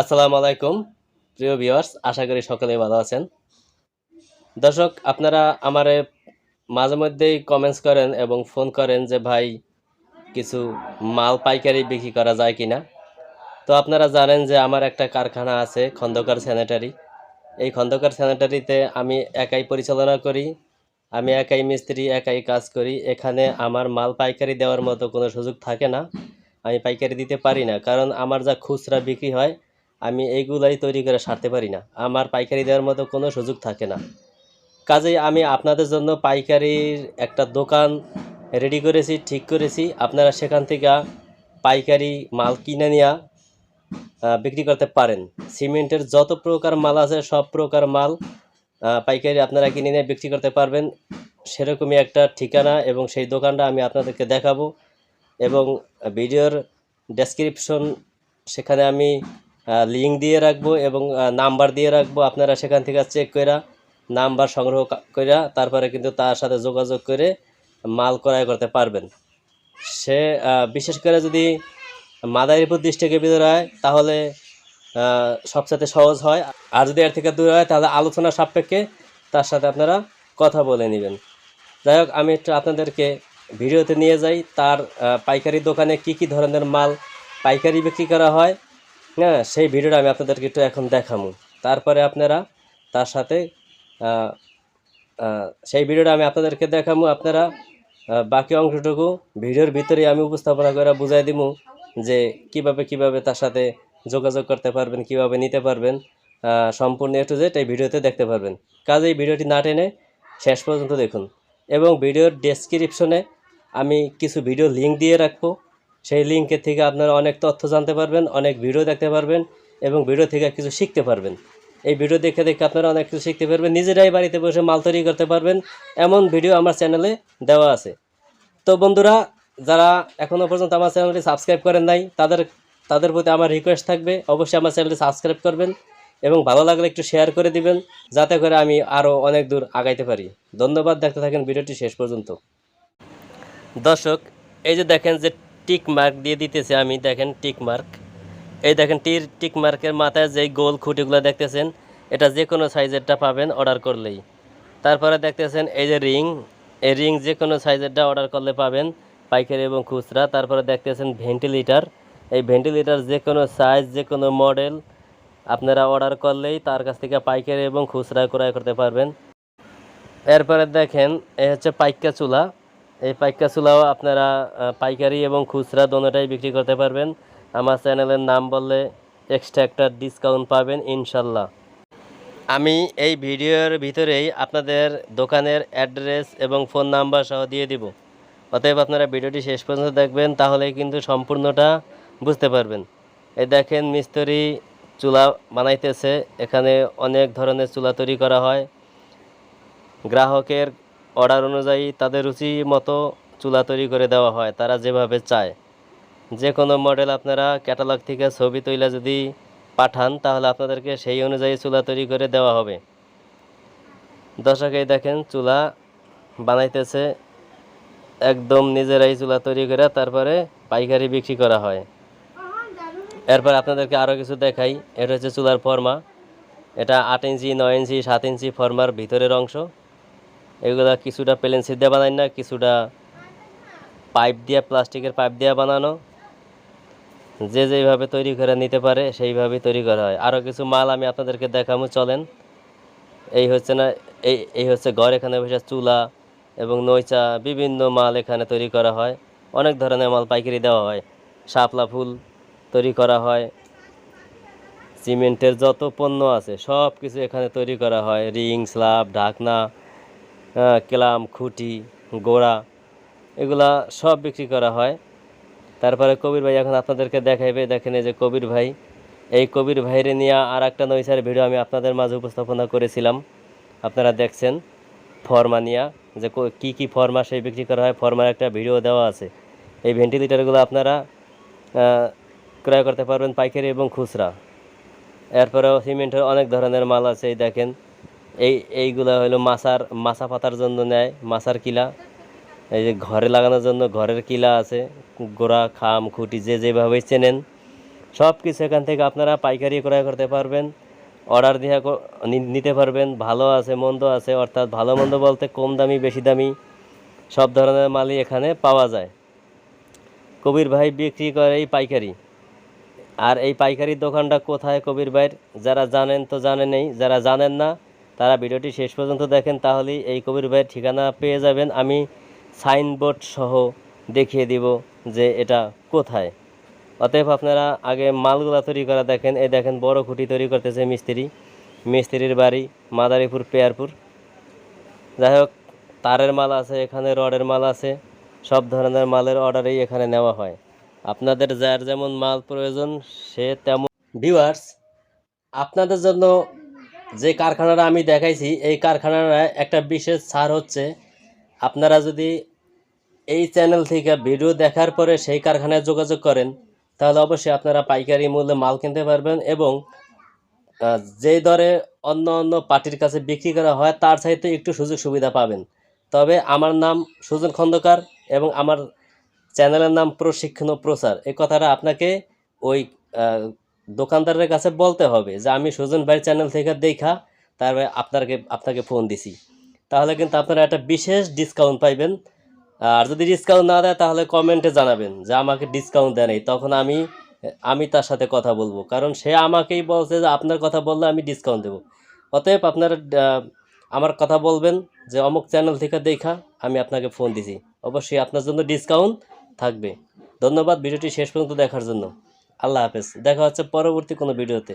আসসালামু আলাইকুম, প্রিয় ভিউয়ার্স আশা করি সকলে ভালো আছেন। দর্শক, আপনারা আমারে মাঝে মধ্যেই কমেন্টস করেন এবং ফোন করেন যে, ভাই, কিছু মাল পাইকারি বিক্রি করা যায় কিনা? তো আপনারা জানেন যে, আমার একটা কারখানা আছে, খন্দকার স্যানিটারি এই খন্দকার স্যানিটারিতে আমি একাই পরিচালনা করি। আমি একাই মিস্ত্রি, একাই কাজ করি। এখানে আমার মাল পাইকারি দেওয়ার মতো কোনো সুযোগ থাকে না। আমি পাইকারি দিতে পারি না, কারণ আমার যা খুচরা বিক্রি হয়, আমি এইগুলাই তৈরি করে সারতে পারি না। আমার পাইকারি দেওয়ার মতো কোনো সুযোগ থাকে না। কাজেই আমি আপনাদের জন্য পাইকারির একটা দোকান রেডি করেছি, ঠিক করেছি। আপনারা সেখান থেকে পাইকারি মাল কিনে নিয়ে বিক্রি করতে পারেন। সিমেন্টের যত প্রকার মাল আছে, সব প্রকার মাল পাইকারি আপনারা কিনে নিয়ে বিক্রি করতে পারবেন। সেরকমই একটা ঠিকানা এবং সেই দোকানটা আমি আপনাদেরকে দেখাবো এবং ভিডিওর ডেসক্রিপশন সেখানে আমি লিঙ্ক দিয়ে রাখব এবং নাম্বার দিয়ে রাখব। আপনারা সেখান থেকে চেক করে নাম্বার সংগ্রহ করে তারপরে কিন্তু তার সাথে যোগাযোগ করে মাল ক্রয় করতে পারবেন। সে বিশেষ করে যদি মাদারীপুর ডিস্ট্রিক্টের ভিতরে হয়, তাহলে সবচেয়ে সহজ হয়। আর যদি এর থেকে দূরে হয়, তাহলে আলোচনা সাপেক্ষে তার সাথে আপনারা কথা বলে নেবেন। যাই হোক, আমি একটু আপনাদেরকে ভিডিওতে নিয়ে যাই। তার পাইকারি দোকানে কি কি ধরনের মাল পাইকারি বিক্রি করা হয় হ্যাঁ সেই ভিডিওটা আমি আপনাদেরকে একটু এখন দেখাবো। তারপরে আপনারা তার সাথে সেই ভিডিওটা আমি আপনাদেরকে দেখাবো। আপনারা বাকি অংশটুকু ভিডিওর ভিতরে আমি উপস্থাপনা করে বুঝাই দিব যে কীভাবে কীভাবে তার সাথে যোগাযোগ করতে পারবেন, কীভাবে নিতে পারবেন। সম্পূর্ণ একটু জেড এই ভিডিওতে দেখতে পারবেন। কাজে এই ভিডিওটি না টেনে শেষ পর্যন্ত দেখুন। এবং ভিডিওর ডেসক্রিপশনে আমি কিছু ভিডিও লিঙ্ক দিয়ে রাখব। সেই লিঙ্কের থেকে আপনারা অনেক তথ্য জানতে পারবেন, অনেক ভিডিও দেখতে পারবেন এবং ভিডিও থেকে কিছু শিখতে পারবেন। এই ভিডিও দেখে দেখে আপনারা অনেক কিছু শিখতে পারবেন, নিজেরাই বাড়িতে বসে মাল তৈরি করতে পারবেন। এমন ভিডিও আমার চ্যানেলে দেওয়া আছে। তো বন্ধুরা, যারা এখনও পর্যন্ত আমার চ্যানেলটি সাবস্ক্রাইব করেন নাই, তাদের তাদের প্রতি আমার রিকোয়েস্ট থাকবে, অবশ্যই আমার চ্যানেলটি সাবস্ক্রাইব করবেন। এবং ভালো লাগলে একটু শেয়ার করে দিবেন, যাতে করে আমি আরও অনেক দূর আগাইতে পারি। ধন্যবাদ, দেখতে থাকেন ভিডিওটি শেষ পর্যন্ত। দর্শক, এই যে দেখেন যে টিক মার্ক দিয়ে দিতেছে আমি, দেখেন টিক মার্ক এই দেখেন টির টিক মার্কের মাথায় যে গোল খুঁটিগুলো দেখতেছেন, এটা যে কোনো সাইজেরটা পাবেন অর্ডার করলেই। তারপরে দেখতেছেন এই যে রিং এই রিং যে কোনো সাইজেরটা অর্ডার করলে পাবেন পাইকারি এবং খুচরা। তারপরে দেখতেছেন ভেন্টিলেটার এই ভেন্টিলেটার যে কোনো সাইজ যে কোনো মডেল আপনারা অর্ডার করলেই তার কাছ থেকে পাইকারি এবং খুচরা ক্রয় করতে পারবেন। এরপরে দেখেন, এ হচ্ছে পাইকা চুলা। এই পাইকা চুলাও আপনারা পাইকারি এবং খুচরা দোনোটাই বিক্রি করতে পারবেন। আমার চ্যানেলের নাম বললে এক্সট্রা একটা ডিসকাউন্ট পাবেন, ইনশাল্লাহ। আমি এই ভিডিওর ভিতরেই আপনাদের দোকানের অ্যাড্রেস এবং ফোন নাম্বার সহ দিয়ে দিব। অতএব আপনারা ভিডিওটি শেষ পর্যন্ত দেখবেন, তাহলেই কিন্তু সম্পূর্ণটা বুঝতে পারবেন। এই দেখেন মিস্ত্রি চুলা বানাইতেছে। এখানে অনেক ধরনের চুলা তৈরি করা হয়। গ্রাহকের অর্ডার অনুযায়ী তাদের রুচি মতো চুলা তৈরি করে দেওয়া হয়, তারা যেভাবে চায়। যে কোনো মডেল আপনারা ক্যাটালগ থেকে ছবি তৈলা যদি পাঠান, তাহলে আপনাদেরকে সেই অনুযায়ী চুলা তৈরি করে দেওয়া হবে। দর্শকেই দেখেন, চুলা বানাইতেছে। একদম নিজেরাই চুলা তৈরি করে তারপরে পাইকারি বিক্রি করা হয়। এরপর আপনাদেরকে আরও কিছু দেখাই। এটা হচ্ছে চুলার ফর্মা। এটা আট ইঞ্চি, নয় ইঞ্চি, সাত ইঞ্চি ফর্মার ভিতরের অংশ। এগুলা কিছুটা প্লেন্সি দিয়ে বানাই না, কিছুটা পাইপ দিয়ে, প্লাস্টিকের পাইপ দিয়ে বানানো। যে যেইভাবে তৈরি করে নিতে পারে, সেইভাবেই তৈরি করা হয়। আরও কিছু মাল আমি আপনাদেরকে দেখাবো, চলেন। এই হচ্ছে না, এই এই হচ্ছে ঘর, এখানে বসে চুলা এবং নৈচা বিভিন্ন মাল এখানে তৈরি করা হয়। অনেক ধরনের মাল পাইকারি দেওয়া হয়। শাপলা ফুল তৈরি করা হয়। সিমেন্টের যত পণ্য আছে সব কিছু এখানে তৈরি করা হয়। রিং, স্ল্যাব, ঢাকনা ক্লাম, খুঁটি, গোড়া, এগুলা সব বিক্রি করা হয়। তারপরে কবির ভাই এখন আপনাদেরকে দেখাইবে। দেখেন এই যে কবির ভাই। এই কবির ভাইরে নিয়ে আর একটা নৈশার ভিডিও আমি আপনাদের মাঝে উপস্থাপনা করেছিলাম। আপনারা দেখছেন ফর্মা নিয়া যে কো- কি ফর্মা সেই বিক্রি করা হয়। ফর্মার একটা ভিডিও দেওয়া আছে। এই ভেন্টিলেটারগুলো আপনারা ক্রয় করতে পারবেন পাইকারি এবং খুচরা। এরপরেও সিমেন্টের অনেক ধরনের মাল আছে, এই দেখেন। এই, এইগুলো হলো মাছার, মাছা পাতার জন্য নেয়, মাছার কিলা। এই যে ঘরে লাগানোর জন্য ঘরের কিলা আছে, গোড়া, খাম, খুঁটি, যে যেভাবে চেনেন। সব কিছু এখান থেকে আপনারা পাইকারি ক্রয় করতে পারবেন, অর্ডার দিয়ে নিতে পারবেন। ভালো আছে, মন্দ আছে, অর্থাৎ ভালো মন্দ বলতে কম দামি, বেশি দামি, সব ধরনের মালই এখানে পাওয়া যায়। কবির ভাই বিক্রি করে এই পাইকারি। আর এই পাইকারি দোকানটা কোথায় কবির ভাইয়ের? যারা জানেন তো জানেনই যারা জানেন না, তারা ভিডিওটি শেষ পর্যন্ত দেখেন, তাহলেই এই কবির ভাইয়ের ঠিকানা পেয়ে যাবেন। আমি সাইনবোর্ড সহ দেখিয়ে দিব যে এটা কোথায়। অতএব আপনারা আগে মালগুলা তৈরি করা দেখেন। এই দেখেন বড় খুঁটি তৈরি করতেছে মিস্ত্রি। মিস্ত্রির বাড়ি মাদারীপুর, পেয়ারপুর। যাই হোক, তারের মাল আছে, এখানে রডের মাল আছে। সব ধরনের মালের অর্ডারই এখানে নেওয়া হয়। আপনাদের যার যেমন মাল প্রয়োজন, সে তেমন ভিউয়ার্স আপনাদের জন্য যে কারখানাটা আমি দেখাইছি, এই কারখানার একটা বিশেষ ছাড় হচ্ছে। আপনারা যদি এই চ্যানেল থেকে ভিডিও দেখার পরে সেই কারখানায় যোগাযোগ করেন, তাহলে অবশ্যই আপনারা পাইকারি মূল্যে মাল কিনতে পারবেন এবং যে দরে অন্য অন্য পার্টির কাছে বিক্রি করা হয়, তার চাইতে একটু সুযোগ সুবিধা পাবেন। তবে আমার নাম সুজন খন্দকার এবং আমার চ্যানেলের নাম প্রশিক্ষণ প্রচার। এই কথাটা আপনাকে ওই দোকানদারের কাছে বলতে হবে যে, আমি সুজন ভাইয়ের চ্যানেল থেকে দেখা তারপরে আপনাকে আপনাকে ফোন দিছি। তাহলে কিন্তু আপনারা একটা বিশেষ ডিসকাউন্ট পাইবেন। আর যদি ডিসকাউন্ট না দেয়, তাহলে কমেন্টে জানাবেন যে, আমাকে ডিসকাউন্ট দেয় নাই। তখন আমি আমি তার সাথে কথা বলব। কারণ সে আমাকেই বলছে যে, আপনার কথা বললে আমি ডিসকাউন্ট দেবো। অতএব আপনারা আমার কথা বলবেন যে, অমুক চ্যানেল থেকে দেখা, আমি আপনাকে ফোন দিছি। অবশ্যই আপনার জন্য ডিসকাউন্ট থাকবে। ধন্যবাদ ভিডিওটি শেষ পর্যন্ত দেখার জন্য। আল্লাহ হাফেজ। দেখা হচ্ছে পরবর্তী কোনো ভিডিওতে।